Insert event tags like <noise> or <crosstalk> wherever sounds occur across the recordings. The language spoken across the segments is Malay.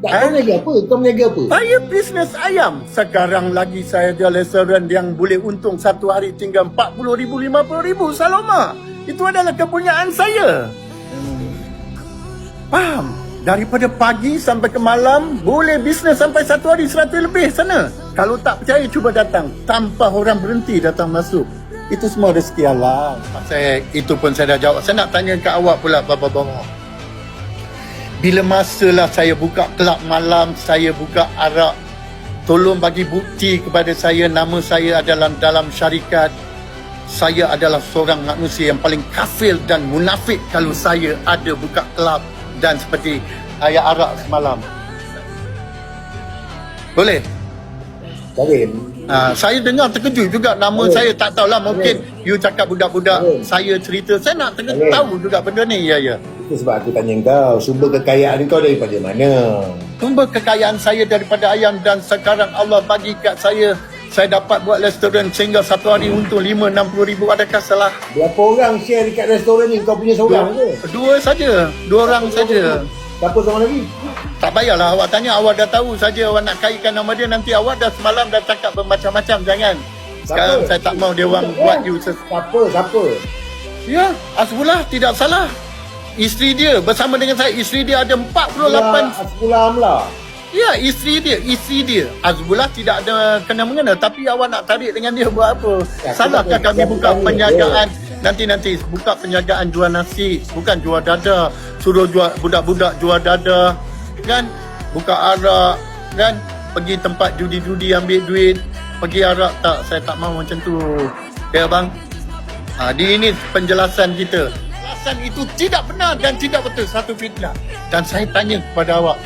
Tak kau meniaga apa? Kau meniaga apa? Saya bisnes ayam. Sekarang lagi saya ada restoran yang boleh untung satu hari tinggal RM40,000, RM50,000 Saloma. Itu adalah kepunyaan saya. Faham? Daripada pagi sampai ke malam, boleh bisnes sampai satu hari seratus lebih sana. Kalau tak percaya, cuba datang. Tanpa orang berhenti datang masuk. Itu semua rezeki Allah. Saya, itu pun saya dah jawab. Saya nak tanya ke awak pula, Bapa Bongo. Bila masalah saya buka kelab malam, saya buka arak, tolong bagi bukti kepada saya nama saya adalah dalam syarikat. Saya adalah seorang manusia yang paling kafir dan munafik kalau saya ada buka kelab dan seperti ayat arak semalam. Boleh? Karim. Ha, saya dengar terkejut juga nama Boleh. saya tak tahulah mungkin Boleh. you cakap budak-budak Boleh. saya cerita saya nak tengah Boleh. tahu juga benda ni ya ya Itu sebab aku tanya kau, sumber kekayaan kau daripada mana? sumber kekayaan saya daripada ayam dan sekarang Allah bagi kat saya saya dapat buat restoran sehingga satu hari untung 5 60 ribu adakah salah Berapa orang share dekat restoran ni? Kau punya seorang ke? dua saja dua orang saja Siapa seorang lagi? tak payahlah awak tanya awak dah tahu saja awak nak kaitkan nama dia nanti awak dah semalam dah cakap bermacam-macam jangan sekarang Siapa? saya tak mau dia orang Siapa? buat you ses- Siapa? Siapa? Ya, Asbullah tidak salah. Isteri dia bersama dengan saya, isteri dia ada 48. Asbullah Amla. Ya, isteri dia, isteri dia. Azbullah tidak ada kena mengena tapi awak nak tarik dengan dia buat apa? Ya, Salahkah kami buka penjagaan nanti-nanti buka penjagaan jual nasi, bukan jual dada. Suruh jual budak-budak jual dada, kan? Buka arak, kan? Pergi tempat judi-judi ambil duit, pergi arak tak, saya tak mahu macam tu. Ya bang? Ha, di ini penjelasan kita. Penjelasan itu tidak benar dan tidak betul satu fitnah. Dan saya tanya kepada awak,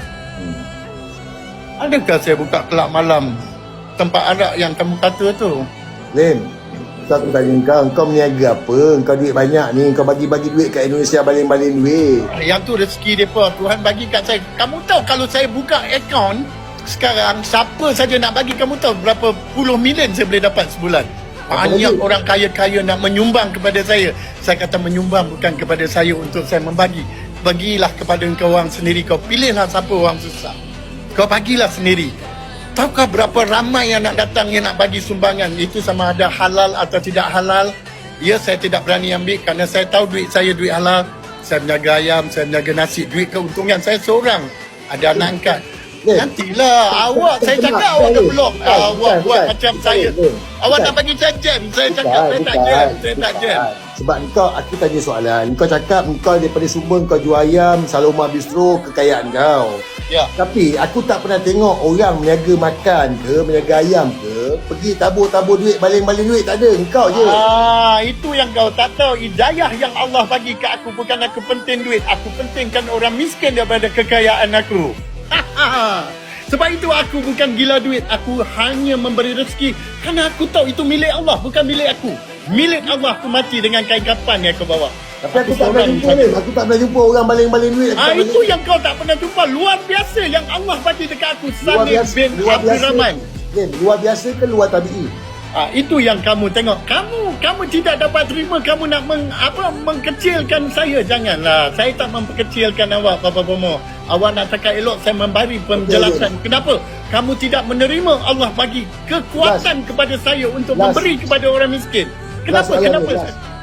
Adakah saya buka kelab malam tempat arak yang kamu kata tu? Lim, so aku tanya kau, kau meniaga apa? Kau duit banyak ni, kau bagi-bagi duit kat Indonesia baling-baling duit. Yang tu rezeki dia Tuhan bagi kat saya. Kamu tahu kalau saya buka akaun sekarang siapa saja nak bagi kamu tahu berapa puluh million saya boleh dapat sebulan. Banyak orang kaya-kaya nak menyumbang kepada saya. Saya kata menyumbang bukan kepada saya untuk saya membagi. Bagilah kepada engkau orang sendiri. Kau pilihlah siapa orang susah. Kau bagilah sendiri. Tahukah berapa ramai yang nak datang yang nak bagi sumbangan? Itu sama ada halal atau tidak halal. Ya, saya tidak berani ambil kerana saya tahu duit saya duit halal. Saya menjaga ayam, saya menjaga nasi. Duit keuntungan saya seorang. Ada anak angkat. Lim. Nantilah awak saya Bukan, cakap awak dah bukan, awak buat macam saya awak nak bagi jam-jam saya cakap saya tak jam saya tak jam Sebab kau, aku tanya soalan. Kau cakap kau daripada sumber kau jual ayam, Saloma Bistro, kekayaan kau. Ya Tapi aku tak pernah tengok orang meniaga makan ke, meniaga ayam ke, pergi tabur-tabur duit, baling-baling duit, tak ada. Engkau je. Ah, itu yang kau tak tahu. Hidayah yang Allah bagi ke aku bukan aku penting duit. Aku pentingkan orang miskin daripada kekayaan aku. <laughs> Sebab itu aku bukan gila duit. Aku hanya memberi rezeki kerana aku tahu itu milik Allah, bukan milik aku. Milik Allah aku mati dengan kain kapan yang aku bawa. Tapi aku tak pernah jumpa ni. Aku tak pernah jumpa orang baling-baling duit. Ah, tak itu yang kau tak pernah jumpa. Luar biasa yang Allah bagi dekat aku. luar Sani biasa, bin luar Abdul biasa. Rahman. Lim, luar biasa ke luar tabi'i? Ah, itu yang kamu tengok. Kamu kamu tidak dapat terima kamu nak meng, apa mengkecilkan saya. Janganlah. Saya tak memperkecilkan awak Bapa Bomo. Awak nak cakap elok saya memberi penjelasan. Kenapa? Kamu tidak menerima Allah bagi kekuatan kepada saya untuk Last. memberi kepada orang miskin. Last Kenapa? soalan Kenapa? last.